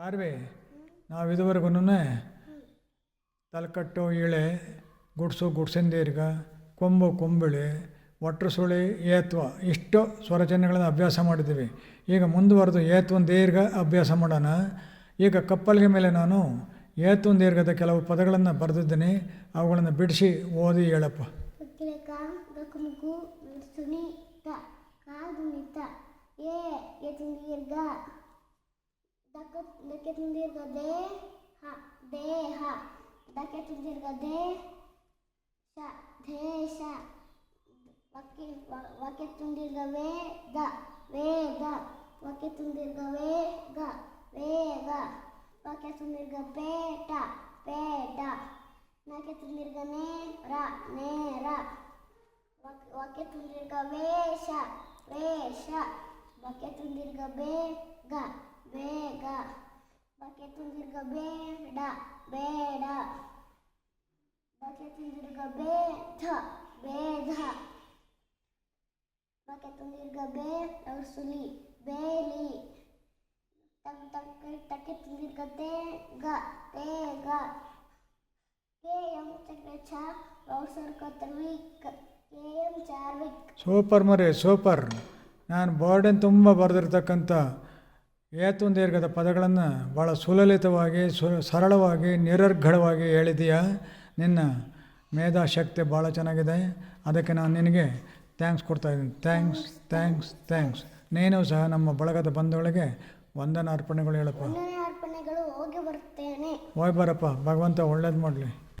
ಶಾರ್ವಿ ನಾವು ಇದುವರೆಗೂ ತಲೆಕಟ್ಟು ಇಳೆ ಗುಡ್ಸು ಗುಡ್ಸಿನ ದೀರ್ಘ ಕೊಂಬು ಕೊಂಬಿಳಿ ಒಟ್ಟರು ಸುಳಿ ಏತ್ವ ಇಷ್ಟು ಸ್ವರಚನೆಗಳನ್ನು ಅಭ್ಯಾಸ ಮಾಡಿದ್ದೀವಿ ಈಗ ಮುಂದುವರೆದು ಒಂದು ದೀರ್ಘ ಅಭ್ಯಾಸ ಮಾಡೋಣ ಈಗ ಕಪ್ಪಲ್ಗೆ ಮೇಲೆ ನಾನು ಏತ್ವೊಂದು ದೀರ್ಘದ ಕೆಲವು ಪದಗಳನ್ನು ಬರೆದಿದ್ದೀನಿ ಅವುಗಳನ್ನು ಬಿಡಿಸಿ ಓದಿ ಹೇಳಪ್ಪ ಏ Dakikatin dirga de ha de ha. Dakikatin dirga de sha de sha. Vakitun dirga ve da ve da. Vakitun dirga ve ga ve ga. Vakitun dirga pe ta pe ta. Nakitun dirga ne ra ne ra. Vakitun dirga ve sha ve sha. Vakitun dirga be ga. ಬೇಗ ಬಕೇತು ನಿರ್ಗಬೇ ಬೇಡ ಬೇಡ ಬಕೇತು ನಿರ್ಗಬೇ ತ ಬೇða ಬಕೇತು ನಿರ್ಗಬೇ ಔರ್ ಸುಲಿ ಬೇಲಿ ತಕ ತಕ ತಕೇತು ನಿರ್ಗತೆ ಗತೆಗ ಕೆಎಂ ಚಾರ್ ಔರ್ ಸರ್ಕ ತಮಿ ಕೆಎಂ ಚಾರ್ವಿಕ್ ಸೂಪರ್ ಮರೆ ಸೂಪರ್ ನಾನು ಬೋರ್ಡ್ ತುಂಬಾ ಬರ್ದಿರತಕ್ಕಂತ ದೀರ್ಘದ ಪದಗಳನ್ನು ಭಾಳ ಸುಲಲಿತವಾಗಿ ಸು ಸರಳವಾಗಿ ನಿರರ್ಘಡವಾಗಿ ಹೇಳಿದೀಯ ನಿನ್ನ ಮೇಧಾಶಕ್ತಿ ಭಾಳ ಚೆನ್ನಾಗಿದೆ ಅದಕ್ಕೆ ನಾನು ನಿನಗೆ ಥ್ಯಾಂಕ್ಸ್ ಇದ್ದೀನಿ ಥ್ಯಾಂಕ್ಸ್ ಥ್ಯಾಂಕ್ಸ್ ಥ್ಯಾಂಕ್ಸ್ ನೀನು ಸಹ ನಮ್ಮ ಬಳಗದ ಬಂಧುಗಳಿಗೆ ವಂದನ ಅರ್ಪಣೆಗಳು ಹೇಳಪ್ಪ ಹೋಗಿ ಹೋಗಿ ಬರಪ್ಪ ಭಗವಂತ ಒಳ್ಳೇದು ಮಾಡಲಿ